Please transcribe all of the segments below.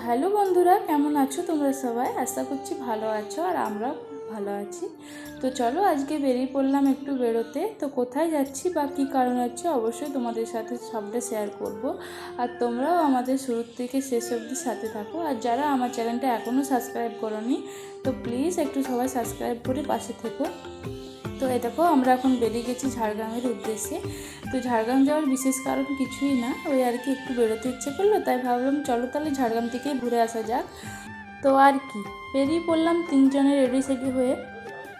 Hello বন্ধুরা, কেমন আছো তোমরা সবাই? আশা করছি ভালো আছো আর আমরা ভালো আছি। তো চলো আজকে বেরিয়ে পড়লাম একটু বেরোতে। তো কোথায় যাচ্ছি বা কী কারণ যাচ্ছি অবশ্যই তোমাদের সাথে সবটা শেয়ার করব। আর তোমরাও আমাদের শুরুর থেকে শেষ অবধি সাথে থাকো। আর যারা আমার চ্যানেলটা এখনও সাবস্ক্রাইব করোনি, তো প্লিজ একটু সবাই সাবস্ক্রাইব করে পাশে থেকো। তো এ দেখো, আমরা এখন বেরিয়ে গেছি ঝাড়গ্রামের উদ্দেশ্যে। তো ঝাড়গ্রাম যাওয়ার বিশেষ কারণ কিছুই না, ওই আর কি একটু বেরোতে ইচ্ছে করল, তাই ভাবলাম চলো তাহলে ঝাড়গ্রাম থেকে ঘুরে আসা যাক। তো আর কি, বেরিয়ে পড়লাম তিনজনের রেডি সেডি হয়ে।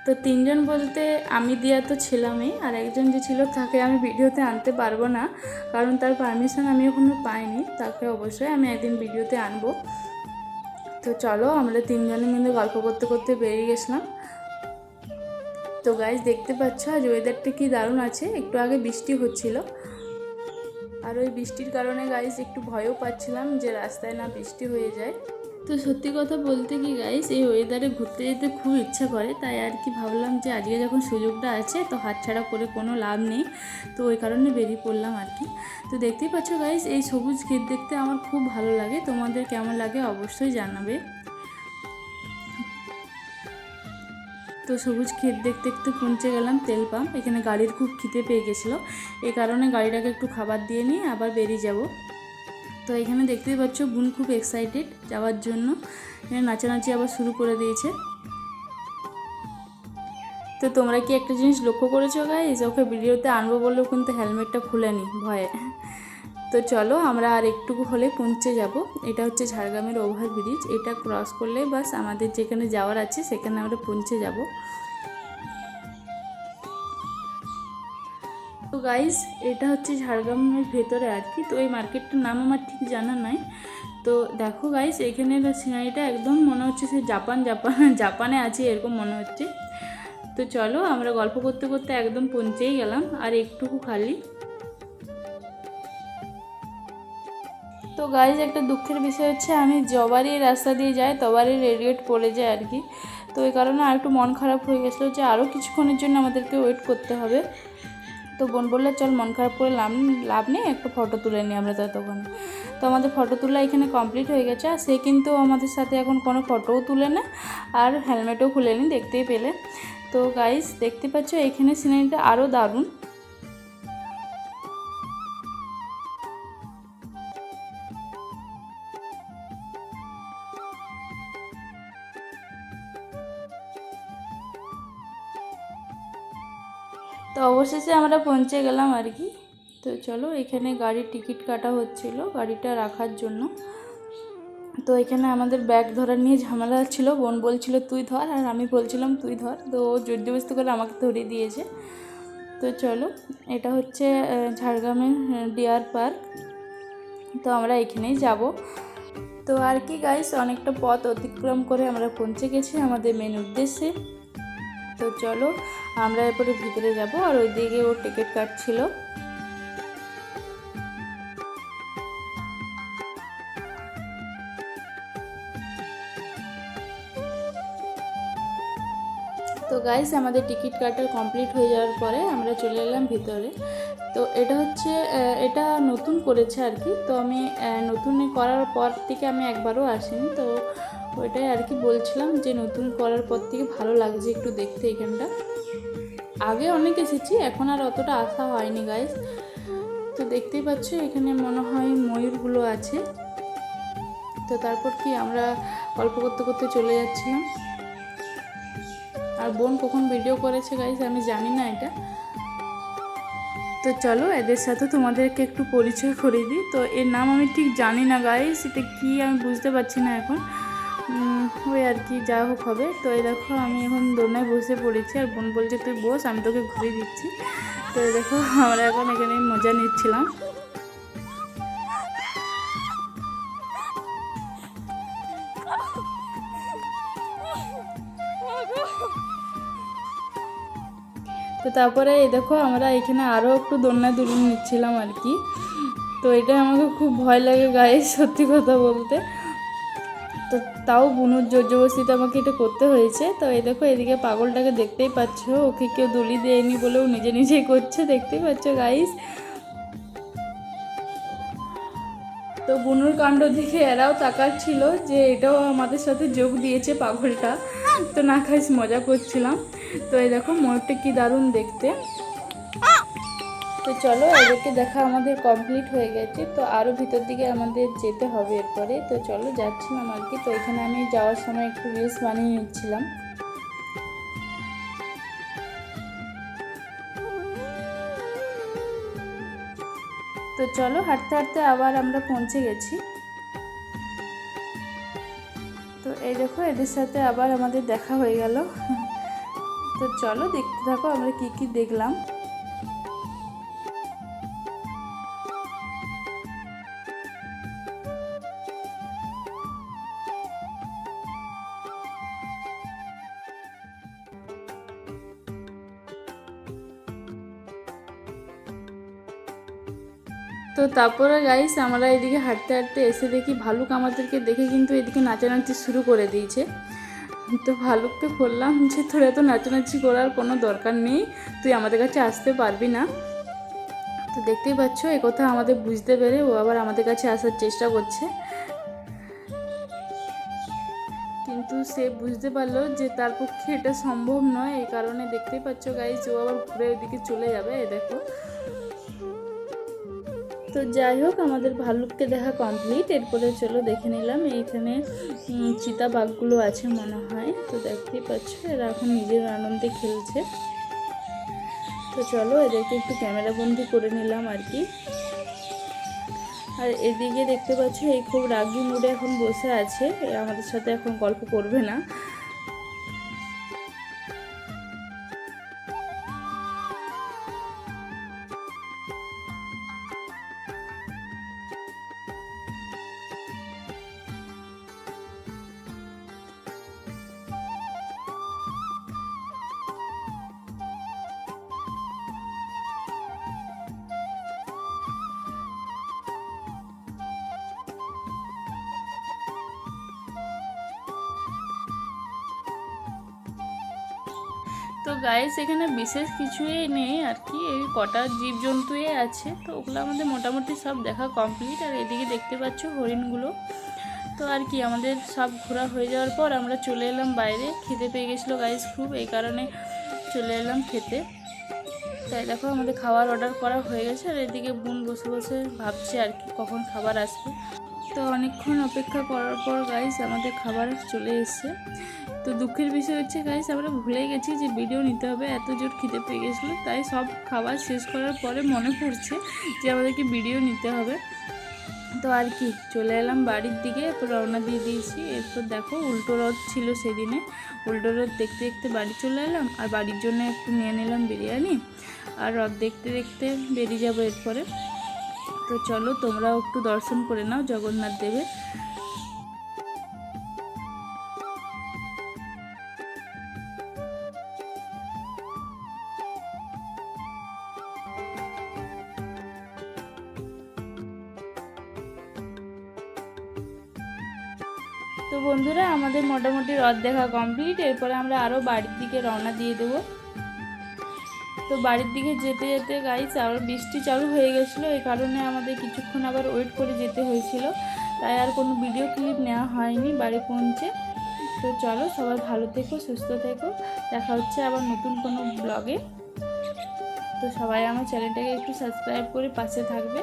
তো তিনজন বলতে আমি দিয়া তো ছিলামই, আর একজন যে ছিল তাকে আমি ভিডিওতে আনতে পারব না, কারণ তার পারমিশন আমি এখনও পাইনি, তাকে অবশ্যই আমি একদিন ভিডিওতে আনব। তো চলো, আমরা তিনজনে মিলে গল্প করতে করতে বেরিয়ে গেছিলাম। তো গাইজ দেখতে পাচ্ছ আজ ওয়েদারটা কি দারুণ আছে। একটু আগে বৃষ্টি হচ্ছিল। আর ওই বৃষ্টির কারণে গাইজ একটু ভয়ও পাচ্ছিলাম যে রাস্তায় না বৃষ্টি হয়ে যায়। তো সত্যি কথা বলতে কি গাইজ এই ওয়েদারে ঘুরতে যেতে খুব ইচ্ছা করে। তাই আর কি ভাবলাম যে আজকে যখন সুযোগটা আছে, তো হাতছাড়া করে কোনো লাভ নেই। তো ওই কারণে বেরিয়ে পড়লাম আর কি। তো দেখতেই পাচ্ছ গাইজ এই সবুজ ক্ষেত দেখতে আমার খুব ভালো লাগে। তোমাদের কেমন লাগে অবশ্যই জানাবে। তো সবুজ ক্ষেত দেখতে দেখতে পৌঁছে গেলাম তেল পাম্প। এখানে গাড়ির খুব খিদে পেয়ে গেছিল। এই কারণে গাড়িটাকে একটু খাবার দিয়ে নিয়ে আবার বেরিয়ে যাব। তো এখানে দেখতেই পাচ্ছ, বোন খুব এক্সাইটেড যাওয়ার জন্য। এখানে নাচানাচি আবার শুরু করে দিয়েছে। তো তোমরা কি একটা জিনিস লক্ষ্য করেছ গাইজ ওকে ভিডিওতে আনব বললেও কিন্তু হেলমেটটা খুলেনি, ভয়ে। তো চলো আমরা আর একটুকু হলে পৌঁছে যাব। এটা হচ্ছে ঝাড়গ্রামের ওভারব্রিজ এটা ক্রস করলে বাস আমাদের যেখানে যাওয়ার আছে সেখানে আমরা পৌঁছে যাব। তো গাইজ এটা হচ্ছে ঝাড়গ্রামের ভেতরে আর কি। তো এই মার্কেটটার নাম আমার ঠিক জানা নাই। তো দেখো গাইস এখানের সিনারিটা একদম মনে হচ্ছে সে জাপান জাপান, জাপানে আছে এরকম মনে হচ্ছে। তো চলো আমরা গল্প করতে করতে একদম পৌঁছেই গেলাম। আর একটুকু খালি। তো গাইজ একটা দুঃখের বিষয় হচ্ছে আমি যবারই রাস্তা দিয়ে যাই তবারই রেডিয়েট পড়ে যায় আর কি। তো এই কারণে আর একটু মন খারাপ হয়ে গেছিল যে আরও কিছুক্ষণের জন্য আমাদেরকে ওয়েট করতে হবে। তো বোন বললে, চল মন খারাপ করে লাভ লাভ নেই, একটা ফটো তুলে নিই আমরা ততক্ষণ। তো আমাদের ফটো তোলা এখানে কমপ্লিট হয়ে গেছে, আর সে কিন্তু আমাদের সাথে এখন কোনো ফটোও তুলে না, আর হেলমেটও খুলে খুলেনি, দেখতেই পেলে। তো গাইজ দেখতে পাচ্ছ এখানে সিনারিটা আরও দারুণ। তো অবশেষে আমরা পৌঁছে গেলাম আর কি। তো চলো, এখানে গাড়ির টিকিট কাটা হচ্ছিল, গাড়িটা রাখার জন্য। তো এখানে আমাদের ব্যাগ ধরার নিয়ে ঝামেলা ছিল, বোন বলছিল, তুই ধর, আর আমি বলছিলাম, তুই ধর। তো ও জোরজবস্তি করে আমাকে ধরিয়ে দিয়েছে। তো চলো, এটা হচ্ছে ঝাড়গ্রামের ডিয়ার পার্ক। তো আমরা এখানেই যাব। তো আর কি গাইস অনেকটা পথ অতিক্রম করে আমরা পৌঁছে গেছি আমাদের মেন উদ্দেশ্যে। তো চলো, আমরা এরপরে ভিতরে যাব আর ওইদিকে ওর টিকিট কাটছিল। তো গাইস আমাদের টিকিট কাটার কমপ্লিট হয়ে যাওয়ার পরে আমরা চলে এলাম ভিতরে। তো এটা হচ্ছে এটা নতুন করেছে আর কি। তো আমি নতুন করার পর থেকে আমি একবারও আসিনি। তো ওইটাই আর কি বলছিলাম যে নতুন করার পর থেকে ভালো লাগছে একটু দেখতে এখানটা। আগে অনেক এসেছি, এখন আর অতটা আসা হয়নি গাইস তো দেখতেই পাচ্ছ এখানে মনে হয় ময়ূরগুলো আছে। তো তারপর কি আমরা গল্প করতে করতে চলে যাচ্ছিলাম। আর বোন কখন ভিডিও করেছে গাইস আমি জানি না এটা। তো চলো এদের সাথে তোমাদেরকে একটু পরিচয় করে দিই। তো এর নাম আমি ঠিক জানি না গাইস এটা কি আমি বুঝতে পারছি না এখন। ওই আর কি, যা হোক হবে। তো এই দেখো, আমি এখন দোলনায় বসে পড়েছি আর বোন বলছে, তুই বস, আমি তোকে ঘুরে দিচ্ছি। তো এই দেখো, আমরা এখন এখানে মজা নিচ্ছিলাম। তো তারপরে এই দেখো, আমরা এখানে আরও একটু দোলনা দুলুন নিচ্ছিলাম আর কি। তো এটা আমাকে খুব ভয় লাগে গায়ে সত্যি কথা বলতে। তাও বুনুর জোর জবরদস্তিতে আমাকে এটা করতে হয়েছে। তো এই দেখো, এদিকে পাগলটাকে দেখতেই পাচ্ছ। ওকে কেউ দুলি দেয়নি বলেও নিজে নিজেই করছে, দেখতেই পাচ্ছ গাইস তো বুনুর কাণ্ড দেখে এরাও তাকাচ্ছিল যে এটাও আমাদের সাথে যোগ দিয়েছে পাগলটা। তো না খাইস মজা করছিলাম। তো এই দেখো ময়ূরটা কি দারুণ দেখতে। তো চলো, এদেরকে দেখা আমাদের কমপ্লিট হয়ে গেছে। তো আরও ভিতর দিকে আমাদের যেতে হবে এরপরে। তো চলো যাচ্ছিলাম আর কি তো এখানে আমি যাওয়ার সময় একটু রিলস বানিয়ে নিচ্ছিলাম। তো চলো, হাঁটতে হাঁটতে আবার আমরা পৌঁছে গেছি। তো এই দেখো, এদের সাথে আবার আমাদের দেখা হয়ে গেল। তো চলো, দেখতে থাকো আমরা কি কি দেখলাম। তো তারপরে গাইস আমরা এদিকে হাঁটতে হাঁটতে এসে দেখি ভালুক আমাদেরকে দেখে কিন্তু এদিকে নাচানাচি শুরু করে দিয়েছে। তো ভালুককে বললাম যে, তোর এত নাচানাচি করার কোনো দরকার নেই, তুই আমাদের কাছে আসতে পারবি না। তো দেখতেই পাচ্ছ, এ কথা আমাদের বুঝতে পেরে ও আবার আমাদের কাছে আসার চেষ্টা করছে। কিন্তু সে বুঝতে পারল যে, তার পক্ষে এটা সম্ভব নয়, এই কারণে দেখতেই পাচ্ছ গাইস ও আবার ঘুরে ওইদিকে চলে যাবে, এ দেখো। তো যাই হোক আমাদের ভাল্লুককে দেখা কমপ্লিট এরপরে চলো দেখে নিলাম এইখানে উম, চিতা বাঘগুলো আছে মনে হয়। তো দেখতেই পাচ্ছ এরা এখন নিজের আনন্দে খেলছে। তো চলো এদেরকে একটু ক্যামেরা বন্দি করে নিলাম আর কি। আর এদিকে দেখতে পাচ্ছ এই খুব রাগি মুডে এখন বসে আছে। আমাদের সাথে এখন গল্প করবে না। তো গাইস এখানে বিশেষ কিছুই নেই আর কি। এই কটা জীবজন্তুই আছে, তো ওগুলো আমাদের মোটামুটি সব দেখা কমপ্লিট আর এদিকে দেখতে পাচ্ছ হরিণগুলো। তো আর কি, আমাদের সব ঘোরা হয়ে যাওয়ার পর আমরা চলে এলাম বাইরে। খেতে পেয়ে গেছিল গাইস খুব, এই কারণে চলে এলাম খেতে। তাই দেখো আমাদের খাবার অর্ডার করা হয়ে গেছে আর এদিকে বোন বসে বসে ভাবছে আর কি কখন খাবার আসবে। তো অনেকক্ষণ অপেক্ষা করার পর গাইস আমাদের খাবার চলে এসেছে। তো দুঃখের বিষয় হচ্ছে গাইস আমরা ভুলে গেছি যে ভিডিও নিতে হবে, এত জোর খিদে পেয়ে গেছিল, তাই সব খাবার শেষ করার পরে মনে পড়ছে যে আমাদেরকে ভিডিও নিতে হবে। তো আর কি, চলে এলাম বাড়ির দিকে, এরপর রওনা দিয়ে দিয়েছি, এরপর দেখো উল্টো রথ ছিল সেদিনে। উল্টো রথ দেখতে দেখতে বাড়ি চলে এলাম, আর বাড়ির জন্য একটু নিয়ে নিলাম বিরিয়ানি। আর রথ দেখতে দেখতে বেরিয়ে যাব এরপরে। তো চলো, তোমরাও একটু দর্শন করে নাও জগন্নাথ দেবের। তো বন্ধুরা, আমাদের মোটামুটি রথ দেখা কমপ্লিট। এরপরে আমরা আরও বাড়ির দিকে রওনা দিয়ে দেবো। তো বাড়ির দিকে যেতে যেতে গাইস আবার বৃষ্টি চালু হয়ে গেছিল, এই কারণে আমাদের কিছুক্ষণ আবার ওয়েট করে যেতে হয়েছিল। তাই আর কোনো ভিডিও ক্লিপ নেওয়া হয়নি বাড়ি পৌঁছে। তো চলো সবাই ভালো থেকো, সুস্থ থেকো। দেখা হচ্ছে আবার নতুন কোনো ব্লগে তো সবাই আমার চ্যানেলটাকে একটু সাবস্ক্রাইব করে পাশে থাকবে।